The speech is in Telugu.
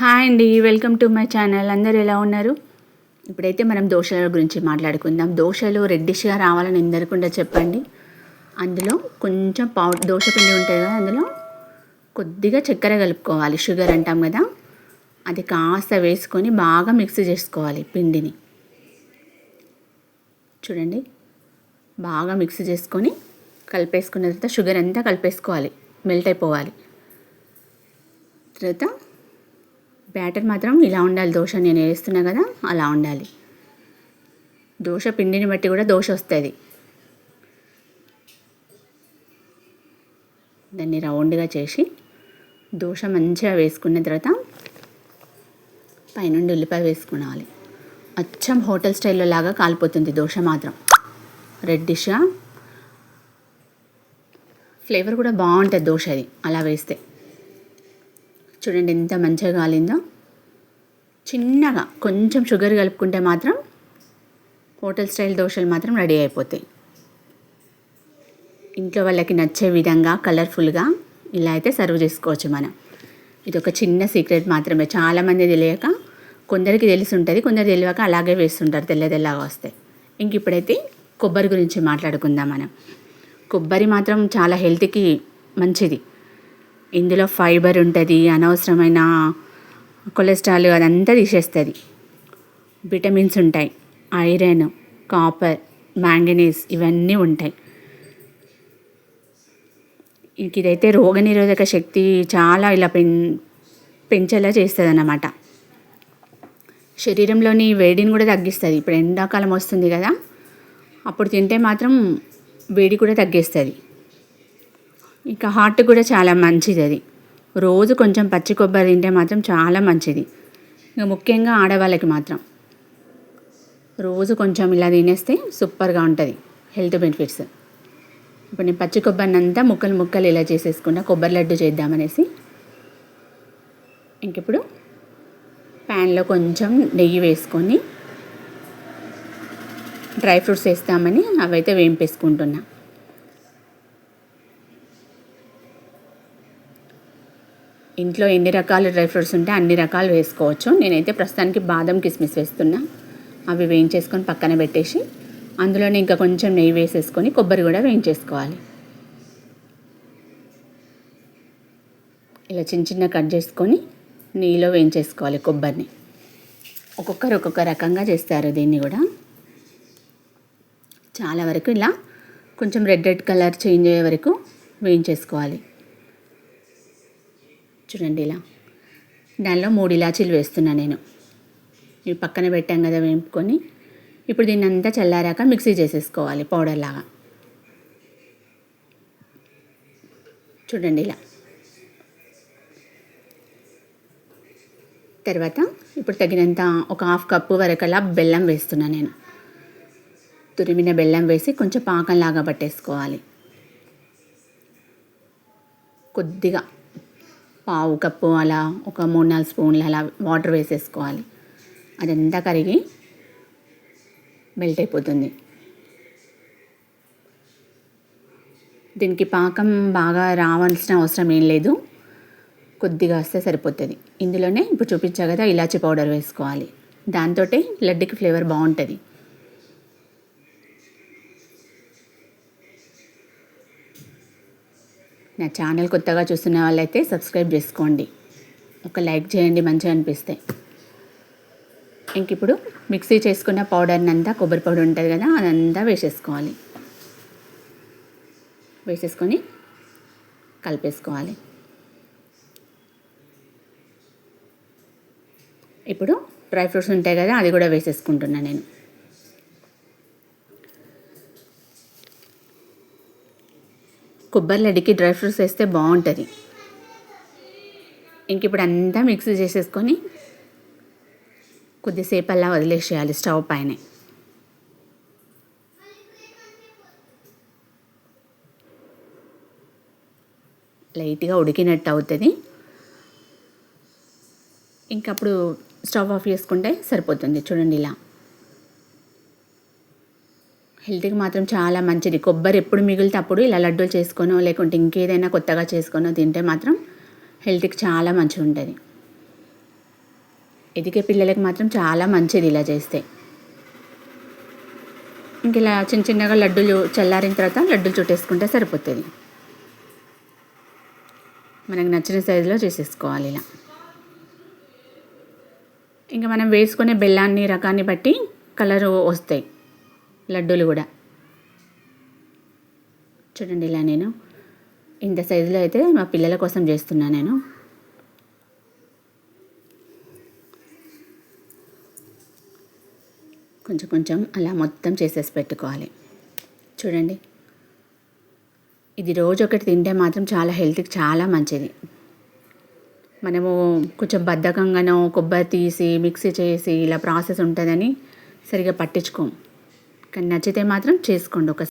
హాయ్ అండి వెల్కమ్ టు మై ఛానల్. అందరు ఎలా ఉన్నారు? ఇప్పుడైతే మనం దోశల గురించి మాట్లాడుకుందాం. దోశలు రెడ్డిష్గా రావాలని ఎందరకుండా చెప్పండి. అందులో కొంచెం పౌ దోశ పిండి ఉంటుంది కదా అందులో కొద్దిగా చక్కెర కలుపుకోవాలి. షుగర్ అంటాం కదా అది కాస్త వేసుకొని బాగా మిక్స్ చేసుకోవాలి పిండిని. చూడండి బాగా మిక్స్ చేసుకొని కలిపేసుకున్న తర్వాత షుగర్ అంతా కలిపేసుకోవాలి. మెల్ట్ అయిపోవాలి. తర్వాత బ్యాటర్ మాత్రం ఇలా ఉండాలి దోశ నేను వేస్తున్నా కదా అలా ఉండాలి. దోశ పిండిని బట్టి కూడా దోశ వస్తుంది. దాన్ని రౌండ్గా చేసి దోశ మంచిగా వేసుకున్న తర్వాత పైనుండి ఉల్లిపాయ వేసుకోవాలి అచ్చం హోటల్ స్టైల్లో లాగా కాలిపోతుంది దోశ మాత్రం. రెడ్డిష్గా ఫ్లేవర్ కూడా బాగుంటుంది దోశ అది అలా వేస్తే. చూడండి ఎంత మంచిగా కాలిందో. చిన్నగా కొంచెం షుగర్ కలుపుకుంటే మాత్రం హోటల్ స్టైల్ దోశలు మాత్రం రెడీ అయిపోతాయి. ఇంట్లో వాళ్ళకి నచ్చే విధంగా కలర్ఫుల్గా ఇలా అయితే సర్వ్ చేసుకోవచ్చు మనం. ఇది ఒక చిన్న సీక్రెట్ మాత్రమే. చాలామంది తెలియక కొందరికి తెలిసి ఉంటుంది కొందరు తెలియక అలాగే వేస్తుంటారు తెల్ల తెల్లగా వస్తాయి ఇంక ఇప్పుడైతే కొబ్బరి గురించి మాట్లాడుకుందాం మనం. కొబ్బరి మాత్రం చాలా హెల్త్కి మంచిది. ఇందులో ఫైబర్ ఉంటుంది అనవసరమైన కొలెస్ట్రాల్ అదంతా తీసేస్తుంది. విటమిన్స్ ఉంటాయి ఐరన్ కాపర్ మ్యాంగనీస్ ఇవన్నీ ఉంటాయి. ఇంక ఇదైతే రోగనిరోధక శక్తి చాలా ఇలా పెం పెంచేలా చేస్తుంది అన్నమాట శరీరంలోని వేడిని కూడా తగ్గిస్తుంది. ఇప్పుడు ఎండాకాలం వస్తుంది కదా అప్పుడు తింటే మాత్రం వేడి కూడా తగ్గిస్తుంది. ఇంకా హార్ట్ కూడా చాలా మంచిది అది. రోజు కొంచెం పచ్చి కొబ్బరి తింటే మాత్రం చాలా మంచిది. ఇంకా ముఖ్యంగా ఆడవాళ్ళకి మాత్రం. రోజు కొంచెం ఇలా తినేస్తే సూపర్గా ఉంటుంది. Health benefits. ఇప్పుడు నేను పచ్చి కొబ్బరిని అంతా ముక్కలు ముక్కలు ఇలా చేసేసుకున్నా కొబ్బరి లడ్డు చేద్దామనేసి. ఇంకిప్పుడు ప్యాన్లో కొంచెం నెయ్యి వేసుకొని డ్రై ఫ్రూట్స్ వేస్తామని అవైతే వేంపేసుకుంటున్నా ఇంట్లో ఎన్ని రకాల డ్రై ఫ్రూట్స్ ఉంటే అన్ని రకాలు వేసుకోవచ్చు. నేనైతే ప్రస్తుతానికి బాదం కిస్మిస్ వేస్తున్నా. అవి వేయించేసుకొని పక్కన పెట్టేసి అందులోనే ఇంకా కొంచెం నెయ్యి వేసేసుకొని కొబ్బరి కూడా వేయించేసుకోవాలి. ఇలా చిన్న చిన్న కట్ చేసుకొని నెయ్యిలో వేయించేసుకోవాలి కొబ్బరిని. ఒక్కొక్కరు ఒక్కొక్క రకంగా చేస్తారు దీన్ని కూడా. చాలా వరకు ఇలా కొంచెం రెడ్ రెడ్ కలర్ చేంజ్ అయ్యే వరకు వేయించేసుకోవాలి. చూడండి ఇలా. దానిలో మూడు ఇలాచీలు వేస్తున్నా నేను. ఇవి పక్కన పెట్టాం కదా వేపుకొని. ఇప్పుడు దీన్ని అంతా చల్లారాక మిక్సీ చేసేసుకోవాలి పౌడర్ లాగా. చూడండి ఇలా. తర్వాత ఇప్పుడు తగినంత ఒక హాఫ్ కప్పు వరకలా బెల్లం వేస్తున్నా నేను. తురిమిన బెల్లం వేసి కొంచెం పాకంలాగా పట్టేసుకోవాలి. కొద్దిగా పావు కప్పు అలా ఒక మూడు నాలుగు స్పూన్లు అలా వాటర్ వేసేసుకోవాలి. అదంతా కరిగి మెల్ట్ అయిపోతుంది. దీనికి పాకం బాగా రావాల్సిన అవసరం ఏం లేదు. కొద్దిగా వస్తే సరిపోతుంది. ఇందులోనే ఇప్పుడు చూపించా కదా ఇలాచీ పౌడర్ వేసుకోవాలి. దాంతో లడ్డుకి ఫ్లేవర్ బాగుంటుంది. నా ఛానల్ కొత్తగా చూస్తున్న వాళ్ళైతే సబ్స్క్రైబ్ చేసుకోండి. ఒక లైక్ చేయండి మంచిగా అనిపిస్తే. ఇంక ఇప్పుడు మిక్సీ చేసుకున్న పౌడర్ని అంతా కొబ్బరి పౌడర్ ఉంటుంది కదా అదంతా వేసేసుకోవాలి. వేసేసుకొని కలిపేసుకోవాలి. ఇప్పుడు డ్రై ఫ్రూట్స్ ఉంటాయి కదా అది కూడా వేసేసుకుంటున్నాను నేను. కొబ్బరి లడ్డుకి డ్రై ఫ్రూట్స్ వేస్తే బాగుంటుంది. ఇంక ఇప్పుడు అంతా మిక్స్ చేసేసుకొని కొద్దిసేపు అలా వదిలేసేయాలి స్టవ్ పైన. లైట్గా ఉడికినట్టు అవుతుంది. ఇంకప్పుడు స్టవ్ ఆఫ్ చేసుకుంటే సరిపోతుంది. చూడండి ఇలా. హెల్త్కి మాత్రం చాలా మంచిది. కొబ్బరి ఎప్పుడు మిగిలితే అప్పుడు ఇలా లడ్డూలు చేసుకోనో లేకుంటే ఇంకేదైనా కొత్తగా చేసుకోనో తింటే మాత్రం హెల్త్కి చాలా మంచిగా ఉంటుంది ఎదిగే పిల్లలకి మాత్రం చాలా మంచిది ఇలా చేస్తే. ఇంక ఇలా చిన్న చిన్నగా లడ్డూలు చల్లారిన తర్వాత లడ్డూలు చుట్టేసుకుంటే సరిపోతుంది. మనకు నచ్చిన సైజులో చేసేసుకోవాలి ఇలా. ఇంకా మనం వేసుకునే బెల్లాన్ని రకాన్ని బట్టి కలర్ వస్తాయి. లడ్డూలు కూడా. చూడండి ఇలా నేను ఇంత సైజులో అయితే మా పిల్లల కోసం చేస్తున్నాను నేను. కొంచెం కొంచెం అలా మొత్తం చేసేసి పెట్టుకోవాలి. చూడండి. ఇది రోజు ఒకటి తింటే మాత్రం చాలా హెల్త్కి చాలా మంచిది. మనము కొంచెం బద్ధకంగానో కొబ్బరి తీసి మిక్సీ చేసి ఇలా ప్రాసెస్ ఉంటుందని సరిగా పట్టించుకోం. కానీ నచ్చితే మాత్రం చేసుకోండి ఒక